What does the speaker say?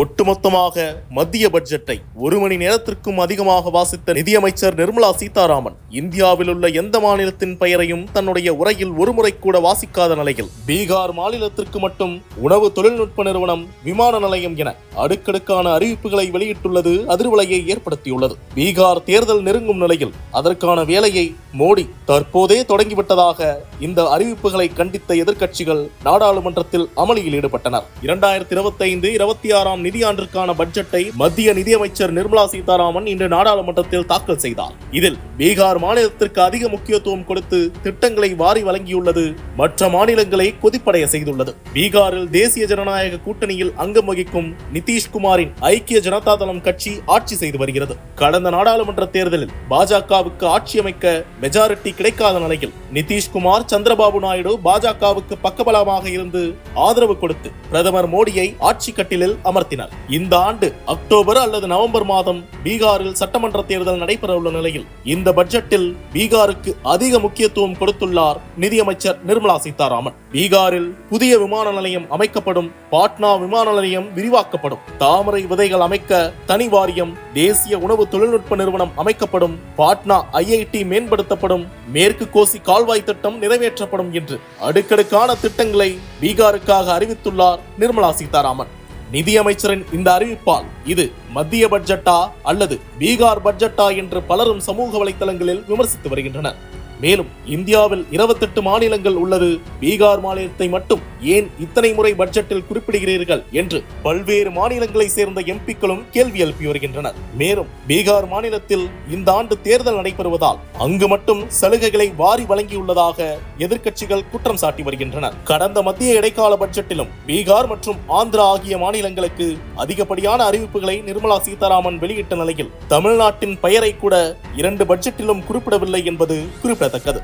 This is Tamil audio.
ஒட்டுமொத்தமாக மத்திய பட்ஜெட்டை ஒரு மணி நேரத்திற்கும் அதிகமாக வாசித்த நிதியமைச்சர் நிர்மலா சீதாராமன் இந்தியாவில் உள்ள எந்த மாநிலத்தின் பெயரையும் தன்னுடைய உரையில் ஒருமுறை கூட வாசிக்காத நிலையில் பீகார் மாநிலத்திற்கு மட்டும் உணவு தொழில்நுட்ப நிறுவனம் விமான நிலையம் என அடுக்கடுக்கான அறிவிப்புகளை வெளியிட்டுள்ளது அதிர்வலையை ஏற்படுத்தியுள்ளது. பீகார் தேர்தல் நெருங்கும் நிலையில் அதற்கான வேலையை மோடி தற்போதே தொடங்கிவிட்டதாக இந்த அறிவிப்புகளை கண்டித்த எதிர்க்கட்சிகள் நாடாளுமன்றத்தில் அமளியில் ஈடுபட்டனர். இரண்டாயிரத்தி இருபத்தி ஐந்து இருபத்தி ஆறாம் நிதியாண்டிற்கான பட்ஜெட்டை மத்திய நிதியமைச்சர் நிர்மலா சீதாராமன் இன்று நாடாளுமன்றத்தில் தாக்கல் செய்தார். இதில் பீகார் மாநிலத்திற்கு அதிக முக்கியத்துவம் கொடுத்து திட்டங்களை வாரி வழங்கியுள்ளது மற்ற மாநிலங்களை கொதிப்படைய செய்துள்ளது. பீகாரில் தேசிய ஜனநாயக கூட்டணியில் அங்கம் வகிக்கும் நிதிஷ்குமாரின் ஐக்கிய ஜனதா தளம் கட்சி ஆட்சி செய்து வருகிறது. கடந்த நாடாளுமன்ற தேர்தலில் பாஜகவுக்கு ஆட்சி அமைக்க மெஜாரிட்டி கிடைக்காத நிலையில் நிதிஷ்குமார் சந்திரபாபு நாயுடு பாஜகவுக்கு பக்கபலமாக இருந்து ஆதரவு கொடுத்து பிரதமர் மோடியை ஆட்சி கட்டிலில் அமர்த்தினார். இந்த ஆண்டு அக்டோபர் அல்லது நவம்பர் மாதம் பீகாரில் சட்டமன்ற தேர்தல் நடைபெற உள்ள நிலையில் இந்த பட்ஜெட்டில் பீகாருக்கு அதிக முக்கியத்துவம் கொடுத்துள்ளார் நிதியமைச்சர் நிர்மலா நிர்மலா சீதாராமன். பீகாரில் புதிய விமான நிலையம் அமைக்கப்படும் பாட்னா விமான நிலையம் விரிவாக்கப்படும். தாமரை விதைகள் அமைக்க தனி வாரியம் தேசிய உணவு தொழில்நுட்ப நிறுவனம் அமைக்கப்படும் பாட்னா ஐஐடி மேம்படுத்தப்படும் மேற்கு கோசி கால்வாய் திட்டம் நிறைவேற்றப்படும் என்று அடுக்கடுக்கான திட்டங்களை பீகாருக்காக அறிவித்துள்ளார் நிர்மலா சீதாராமன். நிதியமைச்சரின் இந்த அறிவிப்பால் இது மத்திய பட்ஜெட்டா அல்லது பீகார் பட்ஜெட்டா என்று பலரும் சமூக வலைதளங்களில் விமர்சித்து வருகின்றனர். மேலும் இந்தியாவில் இருபத்தெட்டு மாநிலங்கள் உள்ளது. பீகார் மாநிலத்தை மட்டும் ஏன் இத்தனை முறை பட்ஜெட்டில் குறிப்பிடுகிறீர்கள் என்று பல்வேறு மாநிலங்களை சேர்ந்த எம்பிக்களும் கேள்வி எழுப்பி வருகின்றனர். மேலும் பீகார் மாநிலத்தில் இந்த ஆண்டு தேர்தல் நடைபெறுவதால் அங்கு மட்டும் சலுகைகளை வாரி வழங்கியுள்ளதாக எதிர்க்கட்சிகள் குற்றம் சாட்டி வருகின்றனர். கடந்த மத்திய இடைக்கால பட்ஜெட்டிலும் பீகார் மற்றும் ஆந்திரா ஆகிய மாநிலங்களுக்கு அதிகப்படியான அறிவிப்புகளை நிர்மலா சீதாராமன் வெளியிட்ட நிலையில் தமிழ்நாட்டின் பெயரை கூட இரண்டு பட்ஜெட்டிலும் குறிப்பிடவில்லை என்பது குறிப்பிடத்தக்கது.